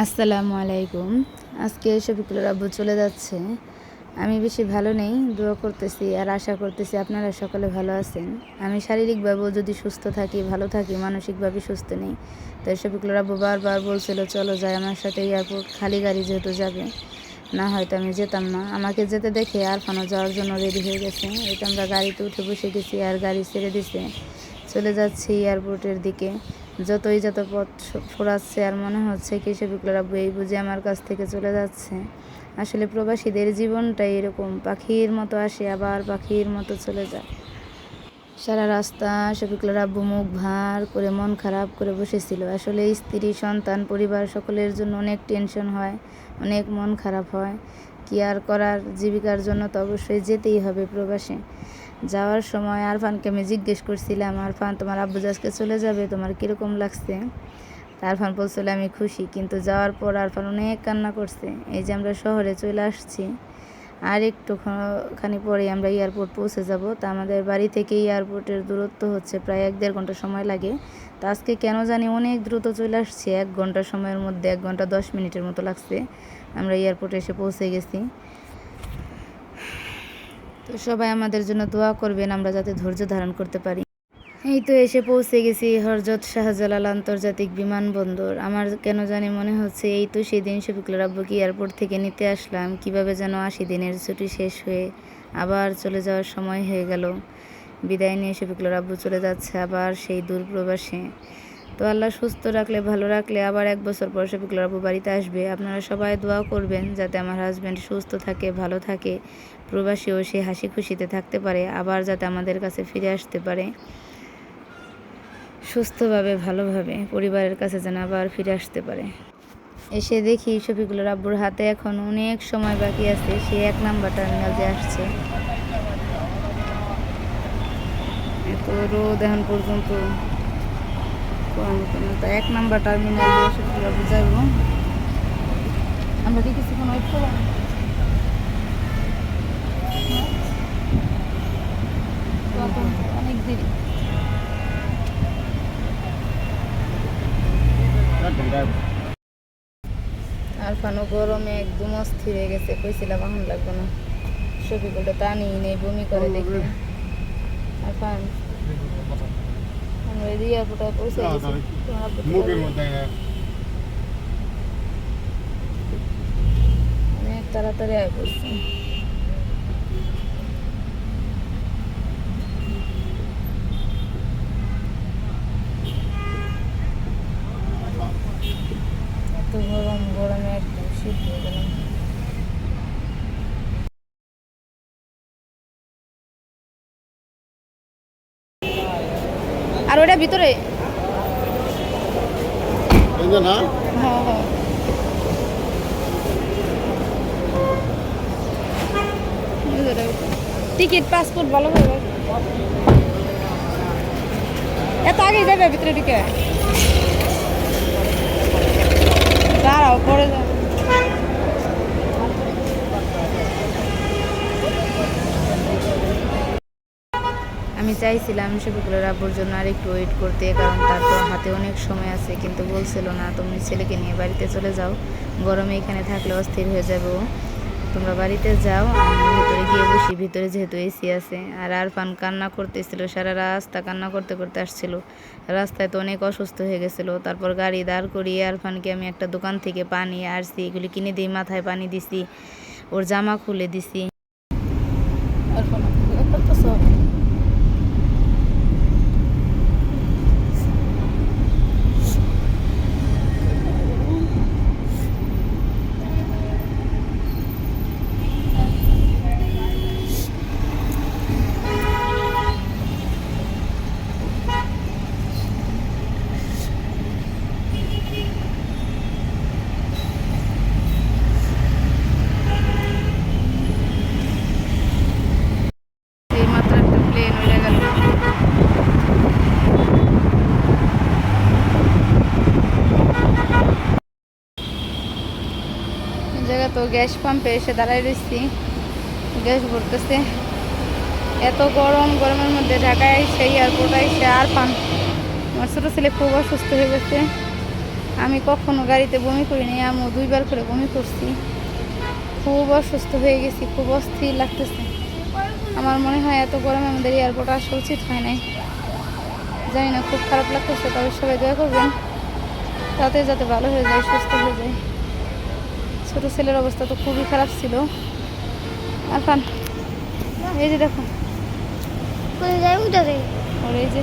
আসসালামু আলাইকুম। আজকে শফিকুলের আব্বু চলে যাচ্ছে। আমি বেশি ভালো নেই, দোয়া করতেছি আর আশা করতেছি আপনারা সকলে ভালো আছেন। আমি শারীরিকভাবেও যদি সুস্থ থাকি, ভালো থাকি, মানসিকভাবে সুস্থ নেই তাই শফিকুলের আব্বু বারবার বলছিল, চলো যাই আমার সাথে এয়ারপোর্ট, খালি গাড়ি যেহেতু যাবে, না হয়তো আমি যেতাম না। আমাকে যেতে দেখে আর আরফানও যাওয়ার জন্য রেডি হয়ে গেছে। এটা আমরা গাড়িতে উঠে বসে গেছি আর গাড়ি ছেড়ে দিছে। চলে যাচ্ছি এয়ারপোর্টের দিকে। যতই যত পথ ফোরাচ্ছে আর মনে হচ্ছে কি শফিকুলের আব্বু এই বুঝে আমার কাছ থেকে চলে যাচ্ছে। আসলে প্রবাসীদের জীবনটাই এরকম, পাখির মতো আসে আবার পাখির মতো চলে যায়। সারা রাস্তা শফিকুলের আব্বু মুখ ভার করে মন খারাপ করে বসেছিল। আসলে স্ত্রী, সন্তান, পরিবার সকলের জন্য অনেক টেনশন হয়, অনেক মন খারাপ হয়। কি আর করার? জীবিকার জন্য তো অবশ্যই যেতেই হবে প্রবাসে। যাওয়ার সময় আরফানকে আমি জিজ্ঞেস করছিলাম, আরফান, তোমার আব্বু আজকে চলে যাবে? তোমার কীরকম লাগছে? আরফান বলছিল, আমি খুশি। কিন্তু যাওয়ার পর আরফান অনেক কান্না করছে। এই যে আমরা শহরে চলে আসছি, আর একটুখানি পরে আমরা এয়ারপোর্ট পৌঁছে যাব। তা আমাদের বাড়ি থেকে এয়ারপোর্টের দূরত্ব হচ্ছে প্রায় এক দেড় ঘণ্টা সময় লাগে। তা আজকে কেন জানি অনেক দ্রুত চলে আসছে। এক ঘণ্টা সময়ের মধ্যে, এক ঘণ্টা দশ মিনিটের মতো লাগছে। আমরা এয়ারপোর্টে এসে পৌঁছে গেছি। তো সবাই আমাদের জন্য দোয়া করবেন, আমরা যাতে ধৈর্য ধারণ করতে পারি। এই তো এসে পৌঁছে গেছি হরজত শাহজালাল আন্তর্জাতিক বিমানবন্দর। আমার কেন জানি মনে হচ্ছে এই তো সেদিন শফিকুল আব্বুকে এয়ারপোর্ট থেকে নিতে আসলাম। কীভাবে যেন আশি দিনের ছুটি শেষ হয়ে আবার চলে যাওয়ার সময় হয়ে গেল। বিদায় নিয়ে শফিকুল আব্বু চলে যাচ্ছে আবার সেই দূর প্রবাসে। তো আল্লাহ সুস্থ রাখলে, ভালো রাখলে আবার এক বছর পর শফিকুল আব্বু বাড়িতে আসবে। আপনারা সবাই দোয়া করবেন যাতে আমার হাজব্যান্ড সুস্থ থাকে, ভালো থাকে প্রবাসীও সে হাসি খুশিতে থাকতে পারে, আবার যাতে আমাদের কাছে ফিরে আসতে পারে। সুস্থভাবে, ভালোভাবে পরিবারের কাছে যেন আবার ফিরে আসতে পারে। এসে দেখি শফিকুলের আব্বুর হাতে এখন অনেক সময় বাকি আছে, সে এক নাম্বার টার্মিনাল আসছে। এত রোদ এখন পর্যন্ত। তা এক নাম্বার টার্মিনাল আব্বু আমরা অনেক দেরি। আর ফানো গরমে একদম অস্থির হয়ে গেছে। কইছিলাম এখন লাগবে না। শফিকুলটা টানি নেই, বমি করে দেখি। আর ফান আমরা এয়ারপোর্টে পৌঁছে গেছি তোমার আব্বু তো মুখের মধ্যে অনেক তাড়াতাড়ি আয় পড়ছি এত গরম গরমে একদম শীত হয়ে গেলাম আর ওটা ভিতরে? না? হ্যাঁ হ্যাঁ। টিকিট পাসপোর্ট ভালো হবে। এত আগে যাবে ভিতরে ঢুকে। দাঁড়াও পরে যাও আমি চাইছিলাম শফিকুলের আব্বুর জন্য আর একটু ওয়েট করতে, কারণ তার তো হাতে অনেক সময় আছে, কিন্তু বলছিল না, তুমি ছেলেকে নিয়ে বাড়িতে চলে যাও, গরমে এখানে থাকলে অস্থির হয়ে যাবে। তোমরা বাড়িতে যাও, আমি ভিতরে গিয়ে বসি, ভিতরে যেহেতু এসি আছে। আর আরফান কান্না করতেছিল, সারা রাস্তা কান্না করতে করতে আসছিল। রাস্তায় তো অনেক অসুস্থ হয়ে গেছিল। তারপর গাড়ি দাঁড় করিয়ে আরফানকে আমি একটা দোকান থেকে পানি, আরসি, এগুলি কিনে দিই মাথায় পানি দিছি, ওর জামা খুলে দিছি আরফান এই মাত্র একটা প্লেন উড়ে গেল এই জায়গা তো গ্যাস পাম্পে এসে দাঁড়াই রয়েছি। গ্যাস ভরতেছে। এত গরম, গরমের মধ্যে ঢাকায় এসে এয়ারপোর্টে এসে আর পান। আমার ছোটো ছেলে খুব অসুস্থ হয়ে গেছে। আমি কখনো গাড়িতে বমি করিনি, আমিও দুইবার করে বমি করছি। খুব অসুস্থ হয়ে গেছি, খুব অস্থির লাগতেছে। আমার মনে হয় এত গরমে আমাদের এয়ারপোর্ট আসা উচিত হয় নাই। জানি না, খুব খারাপ লাগতেছে, তবে সবাই দয়া করবেন। তাতে যাতে ভালো হয়ে যায়, সুস্থ হয়ে যায়। ছোটো ছেলের অবস্থা তো খুবই খারাপ ছিল। এখন খান এই যে দেখো। ওর এই যে